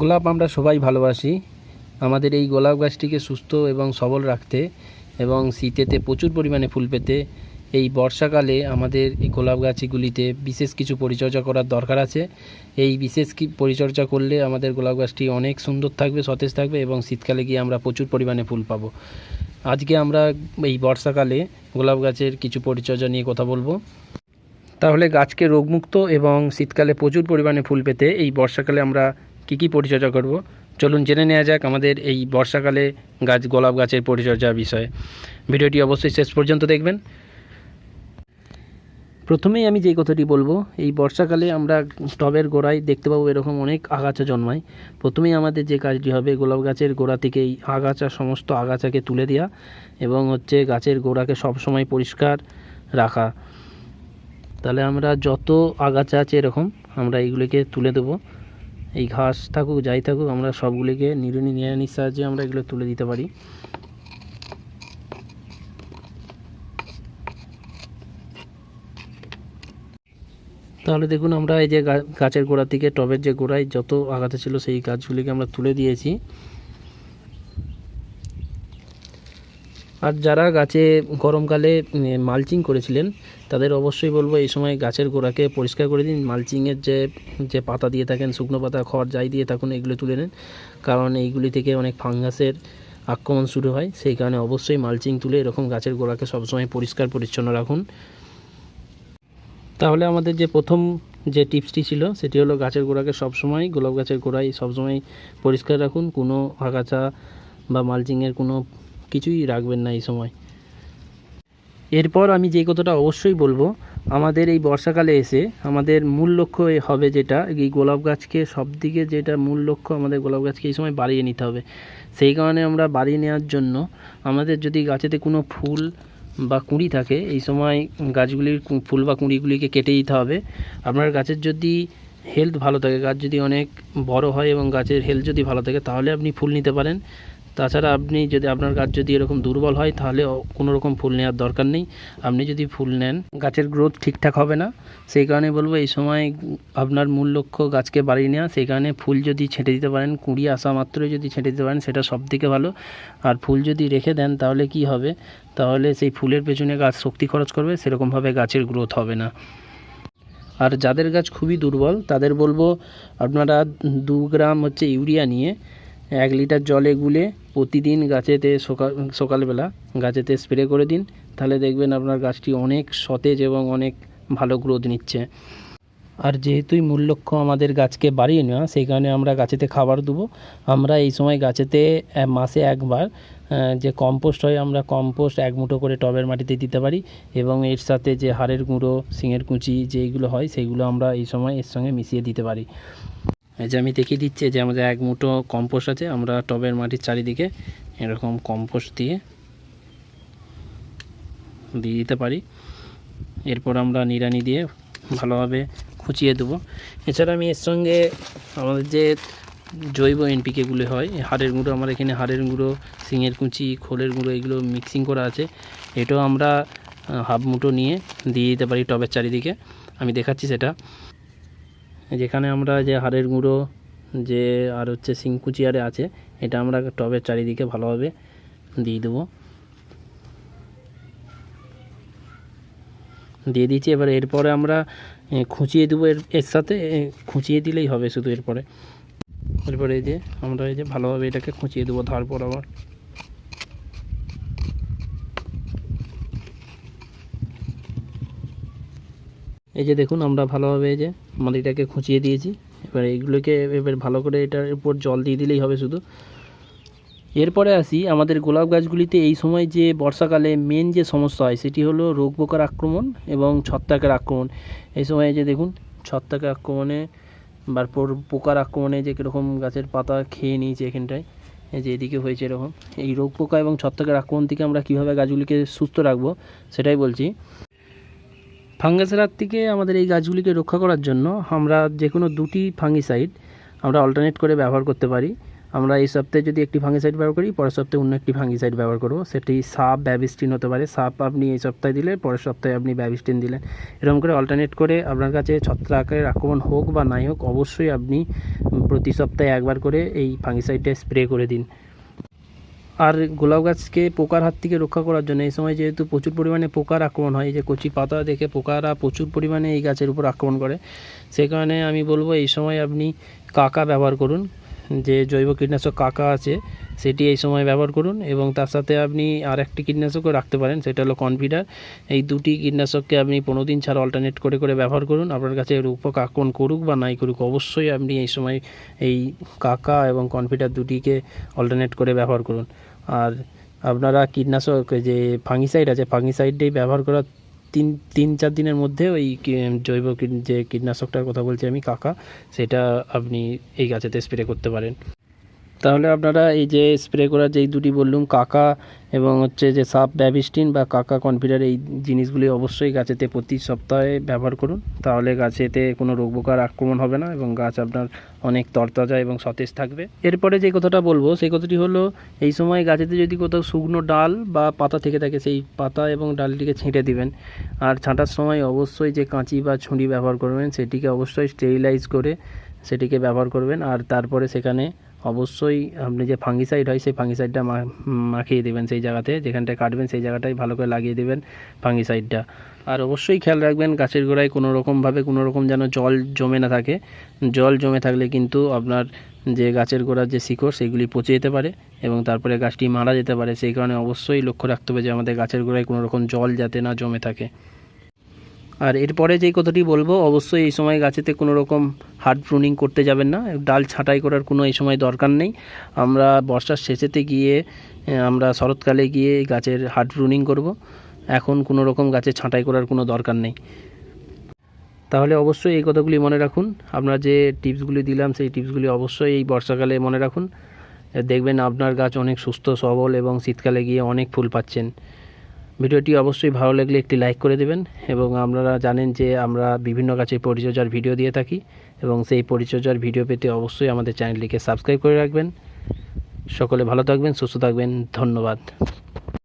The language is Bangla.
গোলাপ আমরা সবাই ভালোবাসি। আমাদের এই গোলাপ গাছটিকে সুস্থ এবং সবল রাখতে এবং শীতেতে প্রচুর পরিমাণে ফুল পেতে এই বর্ষাকালে আমাদের এই গোলাপ গাছগুলিতে বিশেষ কিছু পরিচর্যা করার দরকার আছে। এই বিশেষ কি পরিচর্যা করলে আমাদের গোলাপ গাছটি অনেক সুন্দর থাকবে, সতেজ থাকবে এবং শীতকালে গিয়ে আমরা প্রচুর পরিমাণে ফুল পাবো। আজকে আমরা এই বর্ষাকালে গোলাপ গাছের কিছু পরিচর্যা নিয়ে কথা বলব। তাহলে গাছকে রোগমুক্ত এবং শীতকালে প্রচুর পরিমাণে ফুল পেতে এই বর্ষাকালে আমরা কি কি পরিচর্যা করব? চলুন জেনে নেওয়া যাক আমাদের এই বর্ষাকালে গাছ, গোলাপ গাছের পরিচর্যার বিষয়ে। ভিডিওটি অবশ্যই শেষ পর্যন্ত দেখবেন। প্রথমেই আমি যেই কথাটি বলব, এই বর্ষাকালে আমরা টবের গোড়ায় দেখতে পাবো এরকম অনেক আগাছা জন্মায়। প্রথমেই আমাদের যে কাজটি হবে, গোলাপ গাছের গোড়া থেকে এই আগাছা, সমস্ত আগাছাকে তুলে দেওয়া এবং হচ্ছে গাছের গোড়াকে সবসময় পরিষ্কার রাখা। তাহলে আমরা যত আগাছা আছে এরকম, আমরা এইগুলিকে তুলে দেবো। এই ঘাস থাকুক, যাই থাকুক, আমরা সবগুলিকে নিরুনি নিরানির সাহায্যে আমরা এগুলো তুলে দিতে পারি। তাহলে দেখুন আমরা এই যে গাছের গোড়া থেকে টবের যে গোড়ায় যত আগাতে ছিল সেই গাছগুলিকে আমরা তুলে দিয়েছি। আর যারা গাছে গরমকালে মালচিং করেছিলেন, তাদের অবশ্যই বলব এই সময় গাছের গোড়াকে পরিষ্কার করে দিন। মালচিংয়ের যে যে পাতা দিয়ে থাকেন, শুকনো পাতা, খড়, যাই দিয়ে থাকুন, এগুলো তুলে নেন। কারণ এইগুলি থেকে অনেক ফাঙ্গাসের আক্রমণ শুরু হয়। সেই কারণে অবশ্যই মালচিং তুলে এরকম গাছের গোড়াকে সবসময় পরিষ্কার, পরিচ্ছন্ন রাখুন। তাহলে আমাদের যে প্রথম যে টিপসটি ছিল, সেটি হলো গাছের গোড়াকে সবসময়, গোলাপ গাছের গোড়ায় সবসময় পরিষ্কার রাখুন। কোনো আগাছা বা মালচিংয়ের কোনো কিছুই রাখবেন না এই সময়। এরপর আমি যে কথাটা অবশ্যই বলব, আমাদের এই বর্ষাকালে এসে আমাদের মূল লক্ষ্য হবে যেটা, এই গোলাপ গাছকে সব দিকে যেটা মূল লক্ষ্য আমাদের গোলাপ গাছকে এই সময় বাড়িয়ে নিতে হবে। সেই কারণে আমরা বাড়িয়ে নেওয়ার জন্য আমাদের যদি গাছেতে কোনো ফুল বা কুঁড়ি থাকে, এই সময় গাছগুলির ফুল বা কুঁড়িগুলিকে কেটে দিতে হবে। আপনার গাছের যদি হেলথ ভালো থাকে, গাছ যদি অনেক বড় হয় এবং গাছের হেলথ যদি ভালো থাকে, তাহলে আপনি ফুল নিতে পারেন। তাছাড়া আপনি যদি আপনার গাছ যদি এরকম দুর্বল হয়, তাহলে কোনো রকম ফুল নেওয়ার দরকার নেই। আপনি যদি ফুল নেন, গাছের গ্রোথ ঠিকঠাক হবে না। সেই কারণে বলব, এই সময় আপনার মূল লক্ষ্য গাছকে বাড়িয়ে নেওয়া। সেই কারণে ফুল যদি ছেঁটে দিতে পারেন, কুড়ি আসা মাত্রই যদি ছেঁটে দিতে পারেন, সেটা সব থেকে ভালো। আর ফুল যদি রেখে দেন, তাহলে কি হবে? তাহলে সেই ফুলের পেছনে গাছ শক্তি খরচ করবে, সেরকমভাবে গাছের গ্রোথ হবে না। আর যাদের গাছ খুবই দুর্বল, তাদের বলব, আপনারা দু গ্রাম হচ্ছে ইউরিয়া নিয়ে এক লিটার জলে গুলে প্রতিদিন গাছেতে সকাল, সকালবেলা গাছেতে স্প্রে করে দিন। তাহলে দেখবেন আপনার গাছটি অনেক সতেজ এবং অনেক ভালো গ্রোথ নিচ্ছে। আর যেহেতুই মূল লক্ষ্য আমাদের গাছকে বাড়িয়ে নেওয়া, সেই কারণে আমরা গাছেতে খাবার দেবো। আমরা এই সময় গাছেতে মাসে একবার যে কম্পোস্ট হয়, আমরা কম্পোস্ট এক মুঠো করে টবের মাটিতে দিতে পারি এবং এর সাথে যে হাড়ের গুঁড়ো সিঙের কুচি যেইগুলো হয়, সেইগুলো আমরা এই সময় এর সঙ্গে মিশিয়ে দিতে পারি। যে আমি দেখিয়ে দিচ্ছি যে আমাদের এক মুঠো কম্পোস্ট আছে, আমরা টবের মাটির চারিদিকে এরকম কম্পোস্ট দিয়ে দিয়ে দিতে পারি। এরপর আমরা নিড়ানি দিয়ে ভালোভাবে খুঁচিয়ে দেবো। এছাড়া আমি এর সঙ্গে আমাদের যে জৈব এনপিকেগুলো হয় হাড়ের গুঁড়ো, আমার এখানে হাড়ের গুঁড়ো, শিঙের কুচি, খোলের গুঁড়ো, এগুলো মিক্সিং করা আছে। এটাও আমরা হাফ মুঠো নিয়ে দিয়ে দিতে পারি টবের চারিদিকে। আমি দেখাচ্ছি সেটা। যেখানে আমরা যে হাড়ের গুঁড়ো, যে আর হচ্ছে শিংকুচি আরে আছে, এটা আমরা টবের চারিদিকে ভালোভাবে দিয়ে দেবো। দিয়ে দিচ্ছি, এবার এরপরে আমরা খুঁচিয়ে দেবো এর এর সাথে খুঁচিয়ে দিলেই হবে শুধু এরপরে। এরপরে এই যে, আমরা এই যে ভালোভাবে এটাকে খুঁচিয়ে দেবো, ধার পর আবার। এই যে দেখুন, আমরা ভালোভাবে এই যে মাটিটাকে খুঁচিয়ে দিয়েছি। এবার এইগুলোকে এবার ভালো করে এটার উপর জল দিয়ে দিলেই হবে শুধু। এরপরে আসি, আমাদের গোলাপ গাছগুলিতে এই সময় যে বর্ষাকালে মেন যে সমস্যা হয়, সেটি হলো রোগ পোকার আক্রমণ এবং ছত্রাকের আক্রমণ। এই সময় যে দেখুন, ছত্রাকের আক্রমণে বা পোকার আক্রমণে যে কীরকম গাছের পাতা খেয়ে নিয়েছে এখানটায় যে এদিকে হয়েছে এরকম। এই রোগ পোকা এবং ছত্রাকের আক্রমণ থেকে আমরা কীভাবে গাছগুলিকে সুস্থ রাখব, সেটাই বলছি। ফাঙ্গাসের হাত থেকে আমাদের এই গাছগুলিকে রক্ষা করার জন্য আমরা যে কোনো দুটি ফাঙ্গিসাইড আমরা অল্টারনেট করে ব্যবহার করতে পারি। আমরা এই সপ্তাহে যদি একটি ফাঙ্গিসাইড ব্যবহার করি, পরের সপ্তাহে অন্য একটি ফাঙ্গিসাইড ব্যবহার করব। সেটি সাপ, ব্যাবিস্টিন হতে পারে। সাপ আপনি এই সপ্তাহে দিলে, পরের সপ্তাহে আপনি ব্যাবিস্টিন দিলেন। এরকম করে অল্টারনেট করে আপনার কাছে ছত্রাকের আক্রমণ হোক বা নাই হোক, অবশ্যই আপনি প্রতি সপ্তাহে একবার করে এই ফাঙ্গিসাইডটা স্প্রে করে দিন। আর গোলাপ গাছকে পোকার হাত থেকে রক্ষা করার জন্য এই সময় যেহেতু প্রচুর পরিমাণে পোকার আক্রমণ হয় যে কচি পাতা দেখে পোকারা প্রচুর পরিমাণে এই গাছের উপর আক্রমণ করে। সে কারণে আমি বলব এই সময় আপনি কাকা ব্যবহার করুন, যে জৈব কীটনাশক কাকা আছে সেটি এই সময় ব্যবহার করুন এবং তার সাথে আপনি আর একটি কীটনাশকও রাখতে পারেন, সেটা হলো কনফিডার। এই দুটি কীটনাশককে আপনি পনেরো দিন ছাড়া অল্টারনেট করে করে ব্যবহার করুন। আপনার কাছে এর আক্রমণ করুক বা নাই করুক, অবশ্যই আপনি এই সময় এই কাকা এবং কনফিডার দুটিকে অল্টারনেট করে ব্যবহার করুন। আর আপনারা কীটনাশক যে ফাঙ্গিসাইড আছে ফাঙ্গিসাইডটাই ব্যবহার করার তিন তিন, চার দিনের মধ্যে ওই জৈব যে কীটনাশকটার কথা বলছি আমি, কাকা, সেটা আপনি এই গাছেতে স্প্রে করতে পারেন। তাহলে আপনারা এই যে স্প্রে করার যেই দুটি বললুম, কাকা এবং হচ্ছে যে সাপ ব্যাবিস্টিন বা কাকা কনফিডার এই জিনিসগুলি অবশ্যই গাছেতে প্রতি সপ্তাহে ব্যবহার করুন। তাহলে গাছেতে কোনো রোগ পোকার আক্রমণ হবে না এবং গাছ আপনার অনেক তরতাজা এবং সতেজ থাকবে। এরপরে যে কথাটা বলব, সেই কথাটি হলো এই সময় গাছেতে যদি কোথাও শুকনো ডাল বা পাতা থেকে থাকে, সেই পাতা এবং ডালটিকে ছিঁটে দিবেন। আর ছাঁটার সময় অবশ্যই যে কাঁচি বা ছুরি ব্যবহার করবেন, সেটিকে অবশ্যই স্টেরিলাইজ করে সেটিকে ব্যবহার করবেন। আর তারপরে সেখানে অবশ্যই আপনি যে ফাঙ্গিসাইড হয়, সেই ফাঙ্গিসাইডটা মাখিয়ে দেবেন সেই জায়গাতে। যেখানটায় কাটবেন, সেই জায়গাটাই ভালো করে লাগিয়ে দেবেন ফাঙ্গিসাইডটা আর অবশ্যই খেয়াল রাখবেন, গাছের গোড়ায় কোনো রকমভাবে কোনো রকম যেন জল জমে না থাকে। জল জমে থাকলে কিন্তু আপনার যে গাছের গোড়ার যে শিকড়, সেগুলি পচে যেতে পারে এবং তারপরে গাছটি মারা যেতে পারে। সেই কারণে অবশ্যই লক্ষ্য রাখতে হবে যে আমাদের গাছের গোড়ায় কোনো রকম জল যাতে না জমে থাকে। আর এরপরে যেই কথাটি বলব, অবশ্যই এই সময় গাছেতে কোনো রকম হার্ড প্রুনিং করতে যাবেন না। ডাল ছাঁটাই করার কোনো এই সময় দরকার নেই। আমরা বর্ষার শেষেতে গিয়ে আমরা শরৎকালে গিয়ে গাছের হার্ড প্রুনিং করব। এখন কোনো রকম গাছের ছাঁটাই করার কোনো দরকার নেই। তাহলে অবশ্যই এই কথাগুলি মনে রাখুন। আমরা যে টিপসগুলি দিলাম, সেই টিপসগুলি অবশ্যই এই বর্ষাকালে মনে রাখুন। দেখবেন আপনার গাছ অনেক সুস্থ, সবল এবং শীতকালে গিয়ে অনেক ফুল পাচ্ছেন। ভিডিওটি অবশ্যই ভালো লাগলে একটি লাইক করে দেবেন এবং আপনারা জানেন যে আমরা বিভিন্ন গাছের পরিচর্যার ভিডিও দিয়ে থাকি এবং সেই পরিচর্যার ভিডিও পেতে অবশ্যই আমাদের চ্যানেলটিকে সাবস্ক্রাইব করে রাখবেন। সকলে ভালো থাকবেন, সুস্থ থাকবেন, ধন্যবাদ।